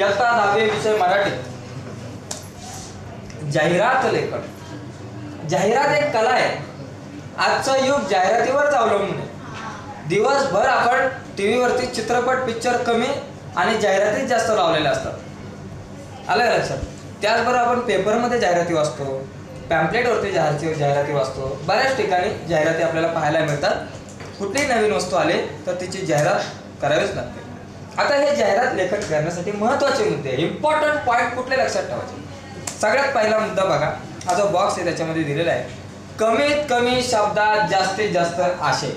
इयत्ता दहावी विषय मराठी. जाहिरात लेखन. जाहिरात एक कला आहे. आजचं युग जाहिरातीवरच अवलंबून आहे. दिवसभर आपण टी व्हीवरती चित्रपट पिक्चर कमी आणि जाहिरातीच जास्त लावलेल्या असतात. आलं लक्षात? त्याचबरोबर आपण पेपरमध्ये जाहिराती वाचतो पॅम्पलेटवरती जाहिराती जाहिराती वाचतो. बऱ्याच ठिकाणी जाहिराती आपल्याला पाहायला मिळतात. कुठलीही नवीन वस्तू आली तर तिची जाहिरात करावीच लागते. आता हे जाहिरात लेखन करण्यासाठी महत्त्वाचे मुद्दे इम्पॉर्टंट पॉईंट कुठले लक्षात ठेवायचे? सगळ्यात पहिला मुद्दा बघा. हा जो बॉक्स आहे त्याच्यामध्ये दिलेला आहे. कमीत कमी शब्दात जास्तीत जास्त आशय.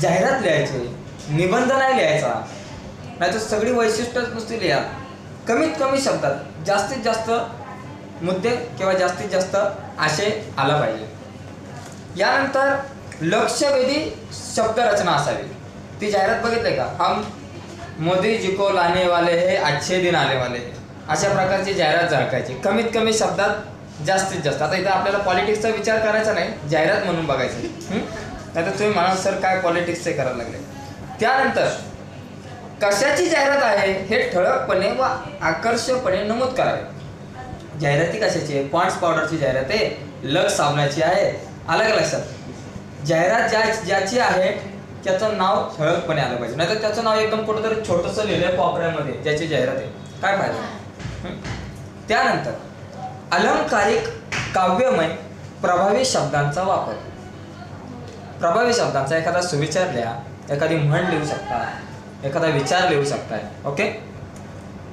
जाहिरात लिहायची निबंध नाही लिहायचा. नाही तर सगळी वैशिष्ट्यच नुसती लिहा. कमीत कमी शब्दात जास्तीत जास्त मुद्दे किंवा जास्तीत जास्त आशय आला पाहिजे. यानंतर लक्षवेधी शब्दरचना असावी. ती जाहिरात बघितली का? आम मोदी जी को लाने वाले हे अच्छे दिन आले वाले. हे अशा प्रकारची जाहिरात झळकायची कमीत कमी शब्दात जास्तीत जास्त. आता इथं आपल्याला पॉलिटिक्सचा विचार करायचा नाही जाहिरात म्हणून बघायची. नाही तर तुम्ही म्हणाल सर काय पॉलिटिक्सचे करायला लागले? त्यानंतर कशाची जाहिरात आहे हे ठळकपणे व आकर्षकपणे नमूद करावे. जाहिराती कशाची आहे? पॉन्ड्स पावडरची जाहिरात आहे. लक्स साबणाची आहे. अलग लक्षात? जाहिरात ज्या ज्याची आहे त्याचं नाव ठळकपणे आलं पाहिजे. नाहीतर त्याचं नाव एकदम कुठंतरी छोटंसं लिहिलंय कॉपऱ्यामध्ये ज्याची जाहिरात आहे. काय फायदा? त्यानंतर अलंकारिक काव्यमय प्रभावी शब्दांचा वापर. प्रभावी शब्दांचा एखादा सुविचार लिहा एखादी म्हण लिहू शकता एखादा विचार लिहू शकताय ओके?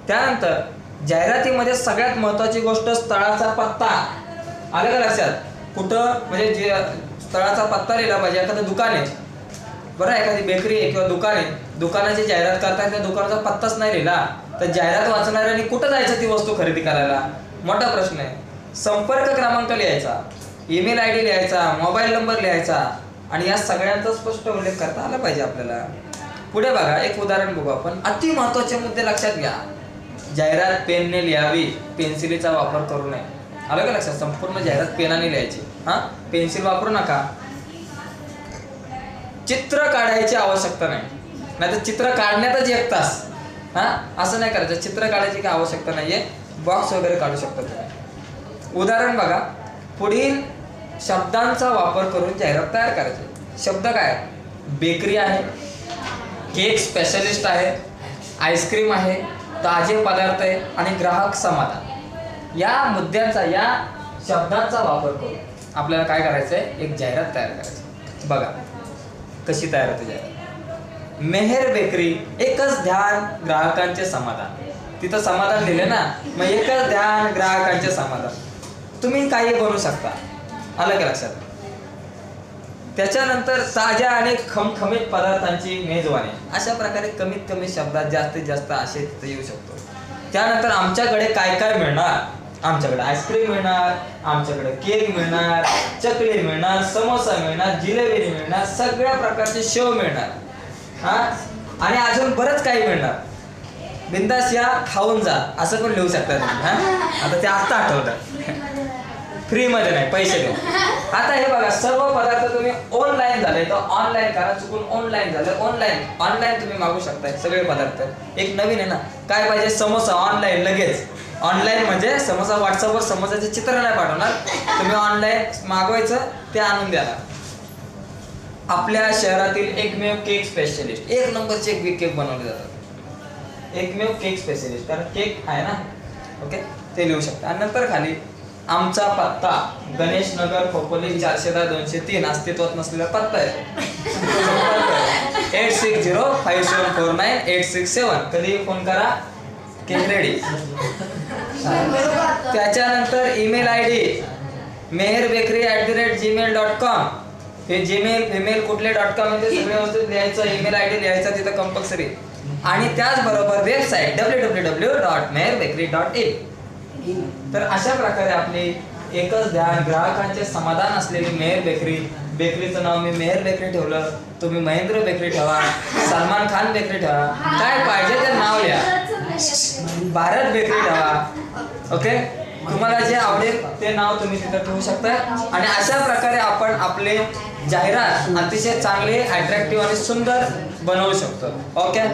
त्यानंतर जाहिरातीमध्ये सगळ्यात महत्वाची गोष्ट स्थळाचा पत्ता. आलं का लक्षात? कुठं म्हणजे जे स्थळाचा पत्ता लिहिला पाहिजे एखादं दुकान आहे. बरं एखादी बेकरी आहे किंवा दुकान आहे दुकानाची जाहिरात करता त्या दुकानाचा पत्ताच नाही लिहिला. तर जाहिरात वाचणाऱ्यांनी कुठं जायचं ती वस्तू खरेदी करायला? मोठा प्रश्न आहे. संपर्क क्रमांक लिहायचा ईमेल आय डी लिहायचा मोबाईल नंबर लिहायचा आणि या सगळ्यांचा स्पष्ट उल्लेख करता आला पाहिजे आपल्याला. पुढे बघा एक उदाहरण बघू आपण. अति महत्त्वाचे मुद्दे लक्षात घ्या. जाहिरात पेनने लिहावी पेन्सिलीचा वापर करू नये. आलं का लक्षात? संपूर्ण जाहिरात पेनाने लिहायची. हा? पेन्सिल वापरू नका. चित्र काढायची आवश्यकता नाही. नाही तर चित्र काढण्यातच एक तास. हा? असं नाही करायचं. चित्र काढायची काही आवश्यकता नाही आहे बॉक्स वगैरे काढू शकता तुम्ही. उदाहरण बघा. पुढील शब्दांचा वापर करून जाहिरात तयार करायची. शब्द काय? बेकरी आहे. केक स्पेशलिस्ट आहे. आईस्क्रीम आहे. ताजे पदार्थ आहे. आणि ग्राहक समाधान. या मुद्द्यांचा या शब्दांचा वापर करून आपल्याला काय करायचं आहे एक जाहिरात तयार करायची बघा. कशी तयार होते जाहिरात मेहेर बेकरी एकच ध्यान ग्राहकांचे समाधान. तिथं समाधान दिले ना मग एकच ध्यान ग्राहकांचे समाधान. तुम्ही काही बनू शकता. आलं का लक्षात? त्याच्यानंतर ताज्या आणि खमखमीत पदार्थांची मेजवानी. अशा प्रकारे कमीत कमी शब्दात जास्तीत जास्त असे तिथे येऊ शकतो. त्यानंतर आमच्याकडे काय काय मिळणार? आमच्याकडे आईस्क्रीम मिळणार आमच्याकडे केक मिळणार चकली मिळणार समोसा मिळणार जिलेबी मिळणार सगळ्या प्रकारचे शेव मिळणार. हा? आणि अजून बरंच काही मिळणार. बिंदास या खाऊन जा. असं पण लिहू शकता तुम्ही हा? आता ते आता आठवतं. फ्रीमध्ये नाही पैसे देऊ आता हे बघा सर्व पदार्थ तुम्ही ऑनलाईन झाले तर ऑनलाईन करा चुकून ऑनलाईन झालं ऑनलाईन ऑनलाईन तुम्ही मागू शकताय सगळे पदार्थ. एक नवीन आहे ना काय पाहिजे? समोसा ऑनलाईन लगेच. ऑनलाईन म्हणजे समजा व्हॉट्सअपवर समोसाचे चित्र नाही पाठवणार. तुम्ही ऑनलाईन मागवायचं ते आणून द्याला आपल्या शहरातील एकमेव केक स्पेशलिस्ट एक नंबरचे एक केक बनवले जातात. एकमेव केक स्पेशलिस्ट कारण केक आहे ना? ओके ते लिहू शकता. आणि नंतर खाली आमचा पत्ता गणेश नगर खोपोली चारशे दहा दोनशे तीन अस्तित्वात नसलेला पत्ता आहे. Eight six zero five seven four nine eight six seven कधी फोन करा. केक त्याच्यानंतर email I D Mehar bakery at the rate Gmail dot com हे जीमेल फिमेल कुठले डॉट कॉम म्हणजे सगळे वस्तू लिहायचं ईमेल आय डी लिहायचा तिथं कंपल्सरी आणि त्याचबरोबर website W W W dot Mehar bakery dot in तर अशा प्रकारे आपली एकच ध्यान ग्राहकांचे समाधान असलेली मेहर बेकरी. बेकरीचं नाव मी मेहर बेकरी ठेवलं. तुम्ही महेंद्र बेकरी ठेवा. सलमान खान बेकरी ठेवा. काय पाहिजे ते नाव लिहा. भारत बेकरी ठेवा ओके तुम्हाला जे आवडेल ते नाव तुम्ही तिथं ठेवू शकता. आणि अशा प्रकारे आपण आपले जाहिरात अतिशय चांगले अट्रॅक्टिव्ह आणि सुंदर बनवू शकतो. ओके